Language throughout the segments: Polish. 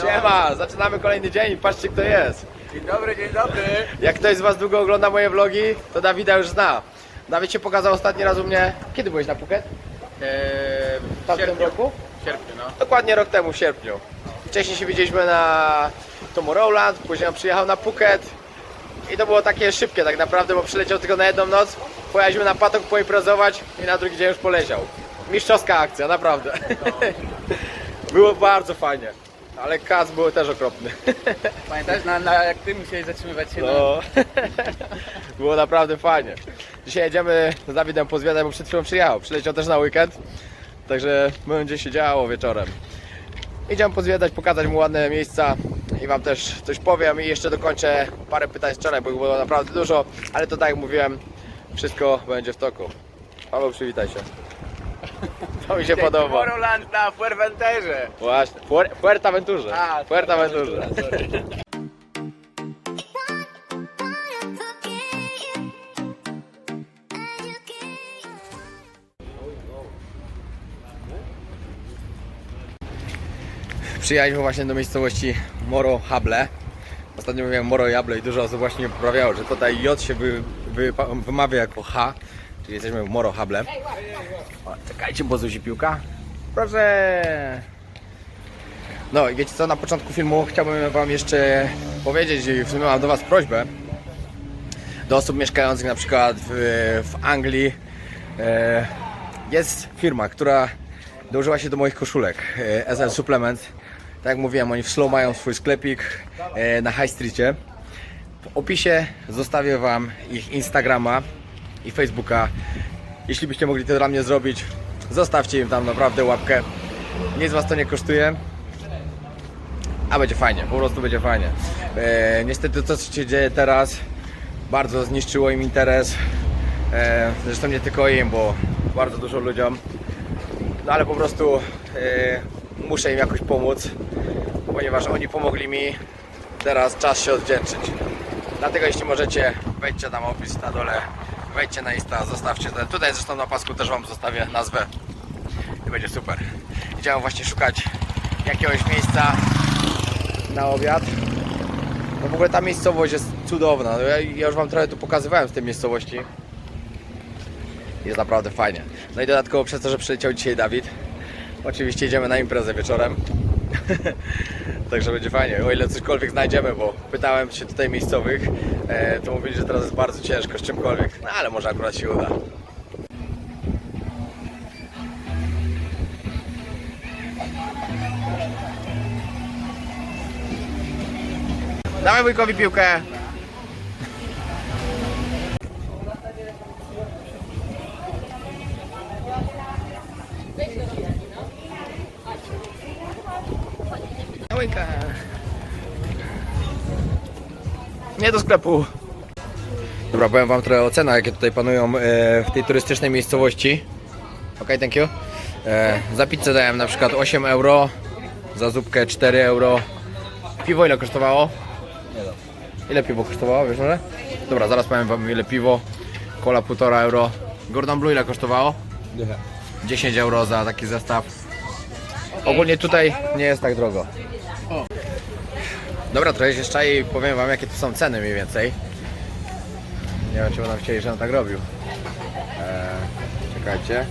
Siema, zaczynamy kolejny dzień, patrzcie kto jest. Dzień dobry, dzień dobry. Jak ktoś z was długo ogląda moje vlogi, to Dawida już zna. Dawid się pokazał ostatni raz u mnie. Kiedy byłeś na Phuket? Eee, W tamtym sierpniu. roku? W sierpniu, no. Dokładnie rok temu, w sierpniu. Wcześniej się widzieliśmy na Tomorrowland, później on przyjechał na Phuket. I to było takie szybkie tak naprawdę, bo przyleciał tylko na jedną noc. Pojechaliśmy na patok poimprezować i na drugi dzień już poleciał. Mistrzowska akcja, naprawdę. Było bardzo fajnie. Ale kac był też okropny. Pamiętasz, na, na, jak ty musiałeś zatrzymywać się. No. Było naprawdę fajnie. Dzisiaj jedziemy z Dawidem pozwiedzać, bo przed chwilą przyjechał. Przyleciał też na weekend. Także będzie się działo wieczorem. Idziemy pozwiedzać, pokazać mu ładne miejsca i Wam też coś powiem i jeszcze dokończę parę pytań z wczoraj, bo ich było naprawdę dużo, ale to tak jak mówiłem, wszystko będzie w toku. Paweł, przywitaj się. To mi się podoba. Tomorrowland na Fuerteventerze. Właśnie, Puer- Puertaventurze. A, Puertaventurze. sorry. Przyjechaliśmy właśnie do miejscowości Moro Hable. Ostatnio mówiłem Moro Jable i dużo osób właśnie poprawiało, że tutaj J się wy, wy, wymawia jako H, czyli jesteśmy w Moro Hable. O, czekajcie, bo zuzi piłka. Proszę! No i wiecie co, na początku filmu chciałbym Wam jeszcze powiedzieć i w sumie mam do Was prośbę do osób mieszkających na przykład w, w Anglii. E, jest firma, która dołożyła się do moich koszulek e, SL Supplement. Tak jak mówiłem, oni w Slow mają swój sklepik e, na High Streetie. W opisie zostawię Wam ich Instagrama i Facebooka. Jeśli byście mogli to dla mnie zrobić, zostawcie im tam naprawdę łapkę. Nic Was to nie kosztuje. A będzie fajnie, po prostu będzie fajnie. E, niestety to, co się dzieje teraz, bardzo zniszczyło im interes. E, zresztą nie tylko im, bo bardzo dużo ludziom. No ale po prostu e, muszę im jakoś pomóc, ponieważ oni pomogli mi. Teraz czas się odwdzięczyć. Dlatego jeśli możecie, wejdźcie tam opis na dole, wejdźcie na Insta, zostawcie ten. Tutaj zresztą na pasku też Wam zostawię nazwę. I będzie super. Idziemy właśnie szukać jakiegoś miejsca na obiad. No w ogóle ta miejscowość jest cudowna. No Ja, ja już Wam trochę tu pokazywałem z tej miejscowości. Jest naprawdę fajnie. No i dodatkowo przez to, że przyleciał dzisiaj Dawid, oczywiście idziemy na imprezę wieczorem. Także będzie fajnie, o ile cośkolwiek znajdziemy, bo pytałem się tutaj miejscowych, e, to mówili, że teraz jest bardzo ciężko z czymkolwiek, no ale może akurat się uda. Dawaj wujkowi piłkę. Nie do sklepu. Dobra, powiem wam trochę o cenach, jakie tutaj panują e, w tej turystycznej miejscowości. Ok, thank you. E, za pizzę dałem na przykład 8 euro, za zupkę 4 euro. Piwo ile kosztowało? Ile piwo kosztowało, wiesz może? Dobra, zaraz powiem wam ile piwo. Cola 1,5 euro. Gordon Blue ile kosztowało? 10 euro za taki zestaw. Ogólnie tutaj nie jest tak drogo. Dobra, trochę się szczai i powiem wam jakie tu są ceny mniej więcej. Nie wiem czy będą chcieli, żebym tak robił. Eee, czekajcie.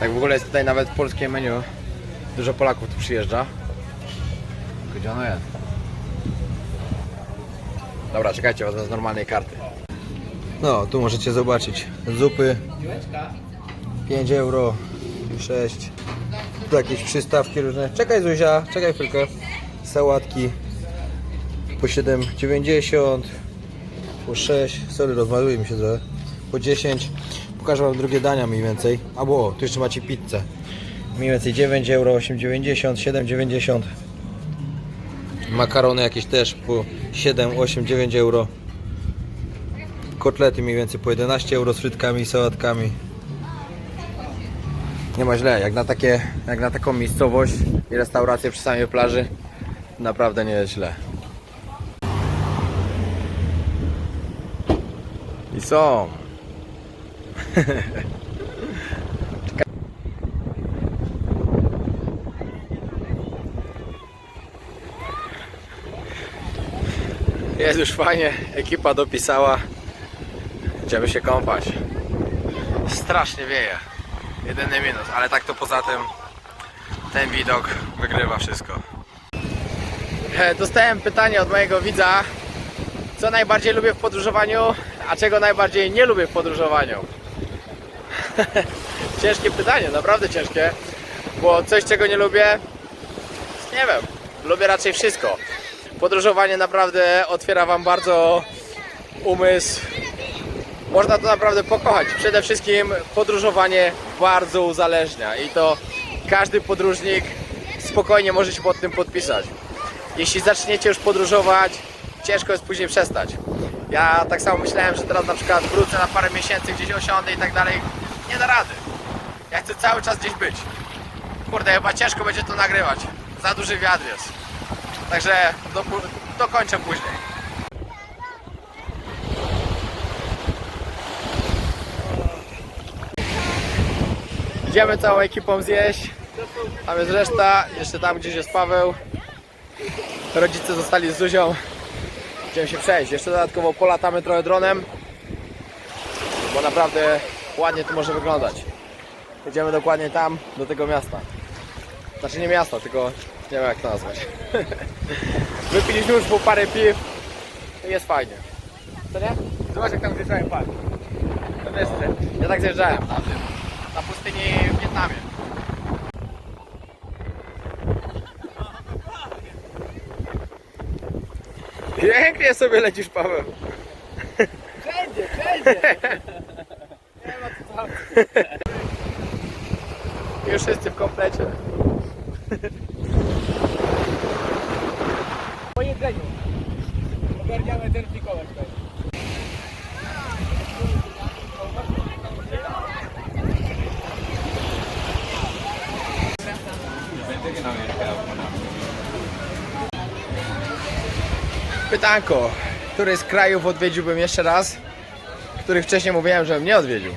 Tak w ogóle jest tutaj nawet polskie menu. Dużo Polaków tu przyjeżdża. Gdzie ono jest? Dobra, czekajcie, wezmę z normalnej karty. No, tu możecie zobaczyć zupy 5 euro, 6 tu jakieś przystawki różne. Czekaj Zuzia, czekaj chwilkę. Sałatki po 7,90 po 6, sorry rozmaluje mi się trochę, po 10 pokażę wam drugie dania mniej więcej, albo o, tu jeszcze macie pizzę. Mniej więcej 9 euro, 8,90, 7,90 makarony jakieś też po 7, 8, 9 euro. Kotlety mniej więcej po 11 euro z frytkami i sałatkami. Nie ma źle, jak na, takie, jak na taką miejscowość i restaurację przy samej plaży naprawdę nie jest źle są Jest już fajnie, ekipa dopisała. Idziemy się kąpać. Strasznie wieje. Jedyny minus, ale tak to poza tym ten widok wygrywa wszystko. E, Dostałem pytanie od mojego widza, co najbardziej lubię w podróżowaniu, a czego najbardziej nie lubię w podróżowaniu. ciężkie pytanie, naprawdę ciężkie, bo coś czego nie lubię, nie wiem, lubię raczej wszystko. Podróżowanie naprawdę otwiera Wam bardzo umysł. Można to naprawdę pokochać. Przede wszystkim podróżowanie bardzo uzależnia i to każdy podróżnik spokojnie może się pod tym podpisać. Jeśli zaczniecie już podróżować, ciężko jest później przestać. Ja tak samo myślałem, że teraz na przykład wrócę na parę miesięcy, gdzieś osiądę i tak dalej. Nie da rady. Ja chcę cały czas gdzieś być. Kurde, chyba ciężko będzie to nagrywać. Za duży wiatr jest. Także do, dokończę później. Idziemy całą ekipą zjeść. Tam jest reszta, jeszcze tam gdzieś jest Paweł. Rodzice zostali z Zuzią. Idziemy się przejść. Jeszcze dodatkowo polatamy trochę dronem. Bo naprawdę ładnie to może wyglądać. Jedziemy dokładnie tam, do tego miasta. Znaczy nie miasta, tylko nie wiem jak to nazwać. Wypiliśmy już po parę piw. i Jest fajnie. Co nie? Zobacz jak tam wjeżdżają, patrz. To. Ja tak zjeżdżałem na. Na pustyni w Wietnamie. Pięknie sobie lecisz, Paweł. Wszędzie, wszędzie. Nie ma co tam. Już wszyscy w komplecie. Po jedzeniu. Ogarniamy ten fikołek Pytanko, który z krajów odwiedziłbym jeszcze raz, których wcześniej mówiłem, żebym nie odwiedził?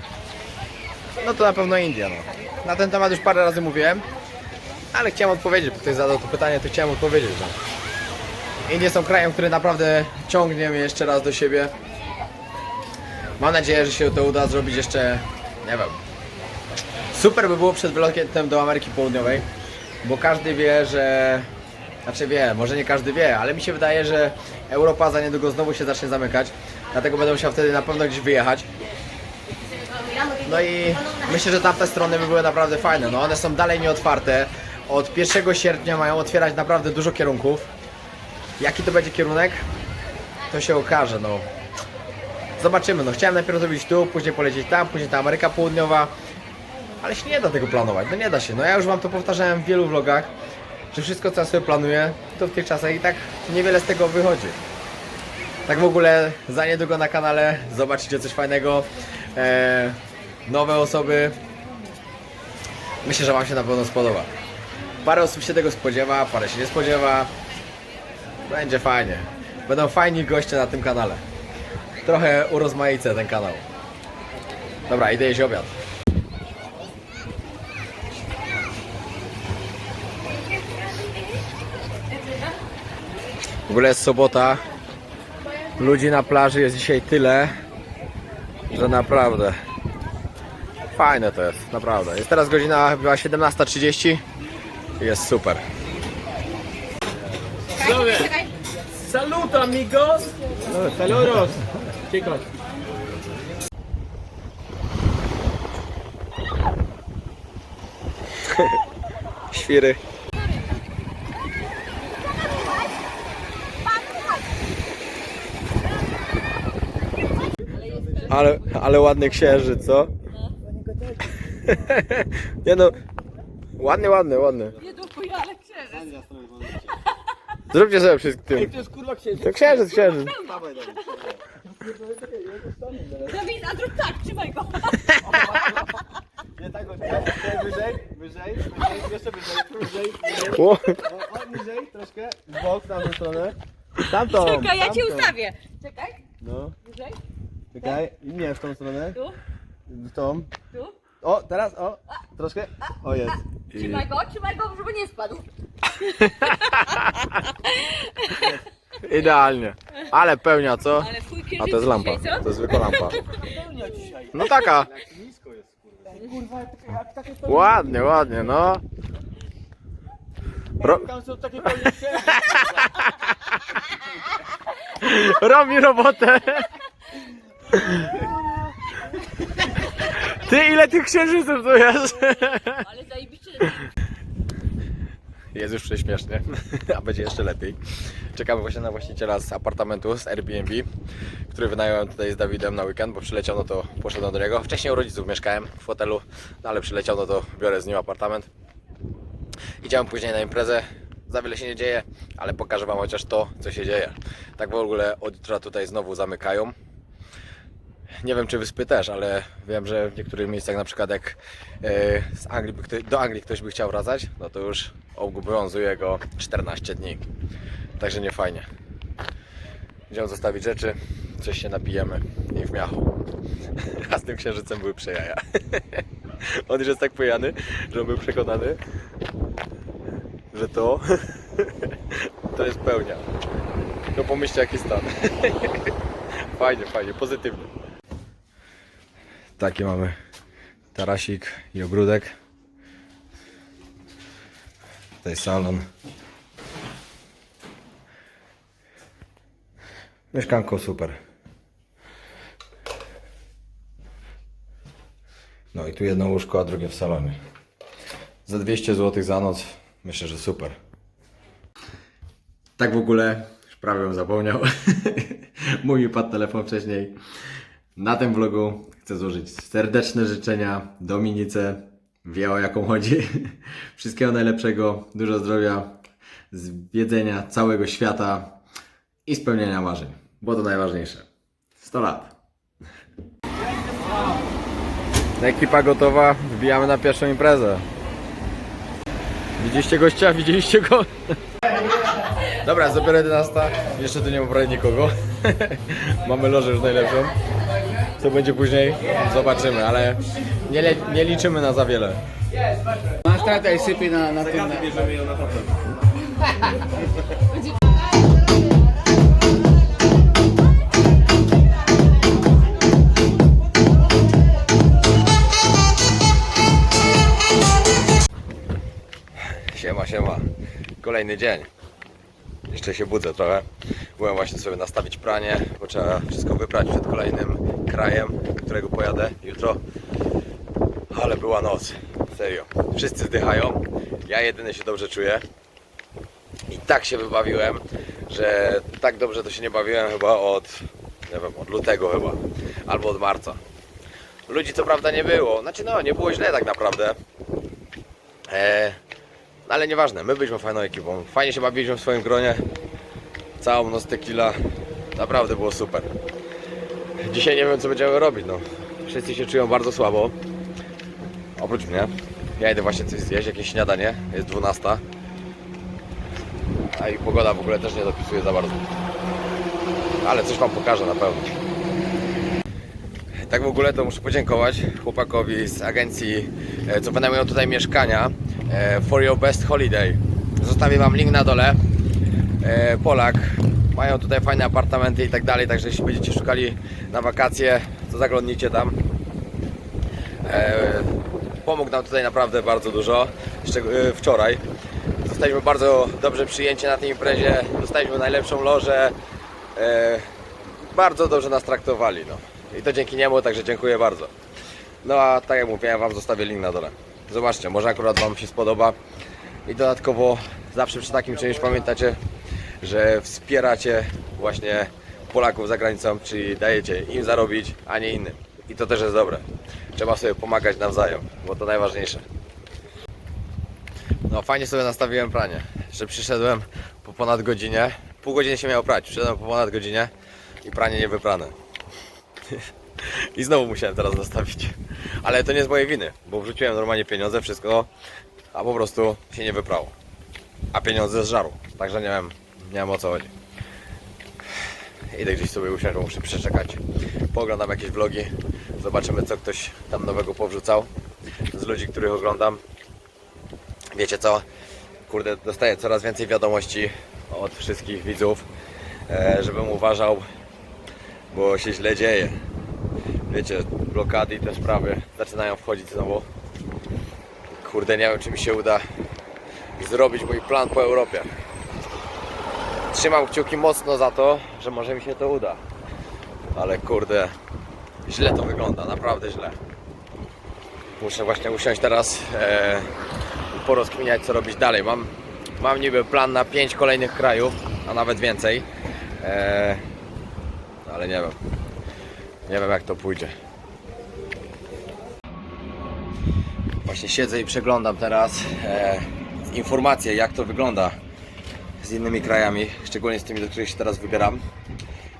No to na pewno India. No. Na ten temat już parę razy mówiłem, ale chciałem odpowiedzieć, bo ktoś zadał to pytanie, to chciałem odpowiedzieć. No. Indie są krajem, który naprawdę ciągnie mnie jeszcze raz do siebie. Mam nadzieję, że się to uda zrobić jeszcze, nie wiem. Super by było przed wylotem do Ameryki Południowej, bo każdy wie, że znaczy wie, może nie każdy wie, ale mi się wydaje, że Europa za niedługo znowu się zacznie zamykać. Dlatego będę musiał wtedy na pewno gdzieś wyjechać. No i myślę, że tamte strony by były naprawdę fajne. No one są dalej nieotwarte. Od 1 sierpnia mają otwierać naprawdę dużo kierunków. Jaki to będzie kierunek? To się okaże, no. Zobaczymy, no chciałem najpierw zrobić tu, później polecieć tam, później ta Ameryka Południowa. Ale się nie da tego planować, no nie da się. No ja już wam to powtarzałem w wielu vlogach że wszystko co ja sobie planuję, to w tych czasach i tak niewiele z tego wychodzi. Tak w ogóle za niedługo na kanale zobaczycie coś fajnego, e, nowe osoby. Myślę, że Wam się na pewno spodoba. Parę osób się tego spodziewa, parę się nie spodziewa. Będzie fajnie. Będą fajni goście na tym kanale. Trochę urozmaicę ten kanał. Dobra, idę jeść obiad. W ogóle jest sobota. Ludzi na plaży jest dzisiaj tyle, że naprawdę fajne to jest, naprawdę. Jest teraz godzina chyba 17.30 i jest super. Saluto amigos. Saludos. Chicos. Świry. Ale, ale ładny księżyc, co? Nie no, ładny, ładny, ładny. Nie dupuj, ale księżyc. Zróbcie sobie wszystko tym. To jest kurwa księżyc. To księżyc, księżyc. Dawid, a zrób tak, trzymaj go. Nie tak, wyżej, wyżej, wyżej, jeszcze wyżej, wyżej, wyżej. O, O, o, niżej, troszkę, w bok, w tamtą stronę. Tamtą, Czekaj, ja cię tamtą. ustawię. Czekaj, No, wyżej, czekaj, i nie w tą stronę, tu, w tą. tu. O, teraz, o, troszkę, o jest. Trzymaj go, trzymaj go, żeby nie spadł. idealnie. Ale pełnia, co? Ale twój A to jest lampa. To jest zwykła lampa. Pełnia dzisiaj. No taka. Nisko jest kurwa. Kurwa, jak, jak takie to... Ładnie, ładnie, no. Ro Tam są takie robi robotę. Ty, ile tych księżyców tu jest? Ale zajebiście Jest już prześmiesznie, a będzie jeszcze lepiej. Czekamy właśnie na właściciela z apartamentu, z Airbnb, który wynająłem tutaj z Dawidem na weekend, bo przyleciał, no to poszedłem do niego. Wcześniej u rodziców mieszkałem w hotelu, no ale przyleciał, no to biorę z nim apartament. Idziemy później na imprezę. Za wiele się nie dzieje, ale pokażę Wam chociaż to, co się dzieje. Tak w ogóle od jutra tutaj znowu zamykają. Nie wiem, czy wyspy też, ale wiem, że w niektórych miejscach, na przykład jak e, z Anglii, do Anglii ktoś by chciał wracać, no to już obowiązuje go 14 dni. Także nie fajnie. Idziemy zostawić rzeczy, coś się napijemy i w miachu. A z tym księżycem były przejaja. On już jest tak pojany, że on był przekonany, że to to jest pełnia. No pomyślcie jaki stan. Fajnie, fajnie, pozytywnie. Taki mamy tarasik i ogródek. Tutaj salon. Mieszkanko super. No i tu jedno łóżko, a drugie w salonie. Za 200 zł za noc myślę, że super. Tak w ogóle, już prawie bym zapomniał. Mój mi padł telefon wcześniej. Na tym vlogu chcę złożyć serdeczne życzenia Dominice. Wie o jaką chodzi. Wszystkiego najlepszego, dużo zdrowia, zwiedzenia całego świata i spełnienia marzeń. Bo to najważniejsze. 100 lat. Ekipa gotowa, wbijamy na pierwszą imprezę. Widzieliście gościa? Widzieliście go? Dobra, dopiero 11. Jeszcze tu nie ma prawie nikogo. Mamy lożę już najlepszą. Co będzie później? Zobaczymy, ale nie, le- nie liczymy na za wiele. Masz tata i sypie na, na tym. Na. Siema, siema. Kolejny dzień. Jeszcze się budzę trochę. Byłem właśnie sobie nastawić pranie, bo trzeba wszystko wyprać przed kolejnym krajem, którego pojadę jutro. Ale była noc. Serio. Wszyscy zdychają. Ja jedyny się dobrze czuję. I tak się wybawiłem, że tak dobrze to się nie bawiłem chyba od, nie wiem, od lutego chyba. Albo od marca. Ludzi co prawda nie było. Znaczy no, nie było źle tak naprawdę. Eee, ale nieważne, my byliśmy fajną ekipą. Fajnie się bawiliśmy w swoim gronie. Całą noc tequila. Naprawdę było super. Dzisiaj nie wiem co będziemy robić, no. Wszyscy się czują bardzo słabo. Oprócz mnie. Ja idę właśnie coś zjeść, jakieś śniadanie. Jest 12. A i pogoda w ogóle też nie dopisuje za bardzo. Ale coś Wam pokażę na pewno. Tak w ogóle to muszę podziękować chłopakowi z agencji, e, co wynajmują tutaj mieszkania e, For Your Best Holiday. Zostawię Wam link na dole. E, Polak. Mają tutaj fajne apartamenty i tak dalej, także jeśli będziecie szukali na wakacje, to zaglądnijcie tam. E, Pomógł nam tutaj naprawdę bardzo dużo. E, wczoraj zostaliśmy bardzo dobrze przyjęci na tej imprezie. Dostaliśmy najlepszą lożę. Bardzo dobrze nas traktowali. No. I to dzięki niemu, także dziękuję bardzo. No a tak jak mówiłem, Wam zostawię link na dole. Zobaczcie, może akurat Wam się spodoba. I dodatkowo zawsze przy takim czymś pamiętacie, że wspieracie właśnie Polaków za granicą, czyli dajecie im zarobić, a nie innym. I to też jest dobre. Trzeba sobie pomagać nawzajem, bo to najważniejsze. No fajnie sobie nastawiłem pranie, że przyszedłem po ponad godzinie, pół godziny się miało prać, przyszedłem po ponad godzinie i pranie nie wyprane. I znowu musiałem teraz nastawić. Ale to nie z mojej winy, bo wrzuciłem normalnie pieniądze, wszystko, a po prostu się nie wyprało. A pieniądze zżarł, także nie wiem, nie wiem o co chodzi. Idę gdzieś sobie usiąść, muszę przeczekać. Pooglądam jakieś vlogi, zobaczymy co ktoś tam nowego powrzucał z ludzi, których oglądam. Wiecie co? Kurde, dostaję coraz więcej wiadomości od wszystkich widzów, e, żebym uważał, bo się źle dzieje. Wiecie, blokady i te sprawy zaczynają wchodzić znowu. Kurde, nie wiem, czy mi się uda zrobić mój plan po Europie. Trzymam kciuki mocno za to, że może mi się to uda. Ale kurde, źle to wygląda, naprawdę źle. Muszę właśnie usiąść teraz e, porozkminiać co robić dalej. Mam, mam niby plan na 5 kolejnych krajów, a nawet więcej. E, ale nie wiem. Nie wiem jak to pójdzie. Właśnie siedzę i przeglądam teraz e, informacje jak to wygląda z innymi krajami, szczególnie z tymi, do których się teraz wybieram.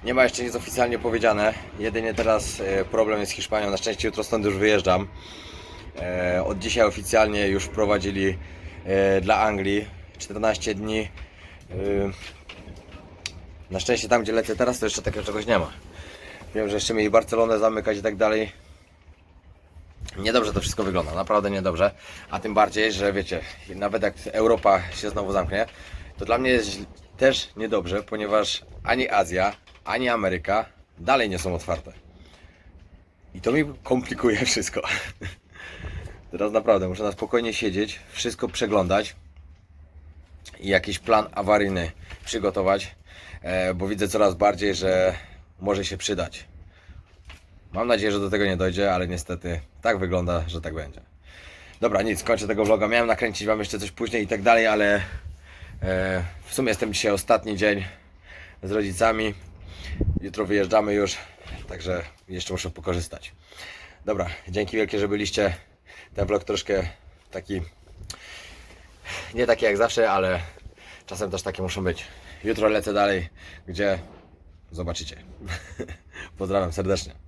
Nie ma jeszcze nic oficjalnie powiedziane. Jedynie teraz e, problem jest z Hiszpanią. Na szczęście jutro stąd już wyjeżdżam. E, Od dzisiaj oficjalnie już wprowadzili e, dla Anglii 14 dni. Na szczęście tam, gdzie lecę teraz, to jeszcze takiego czegoś nie ma. Wiem, że jeszcze mieli Barcelonę zamykać i tak dalej. Niedobrze to wszystko wygląda, naprawdę niedobrze. A tym bardziej, że wiecie, nawet jak Europa się znowu zamknie, to dla mnie jest też niedobrze, ponieważ ani Azja, ani Ameryka dalej nie są otwarte. I to mi komplikuje wszystko. Teraz naprawdę muszę na spokojnie siedzieć, wszystko przeglądać i jakiś plan awaryjny przygotować, e, bo widzę coraz bardziej, że może się przydać. Mam nadzieję, że do tego nie dojdzie, ale niestety tak wygląda, że tak będzie. Dobra, nic, kończę tego vloga. Miałem nakręcić Wam jeszcze coś później i tak dalej, ale w sumie jestem dzisiaj ostatni dzień z rodzicami. Jutro wyjeżdżamy już, także jeszcze muszę pokorzystać. Dobra, dzięki wielkie, że byliście. Ten vlog troszkę taki nie taki jak zawsze, ale czasem też takie muszą być. Jutro lecę dalej, gdzie zobaczycie. Pozdrawiam serdecznie.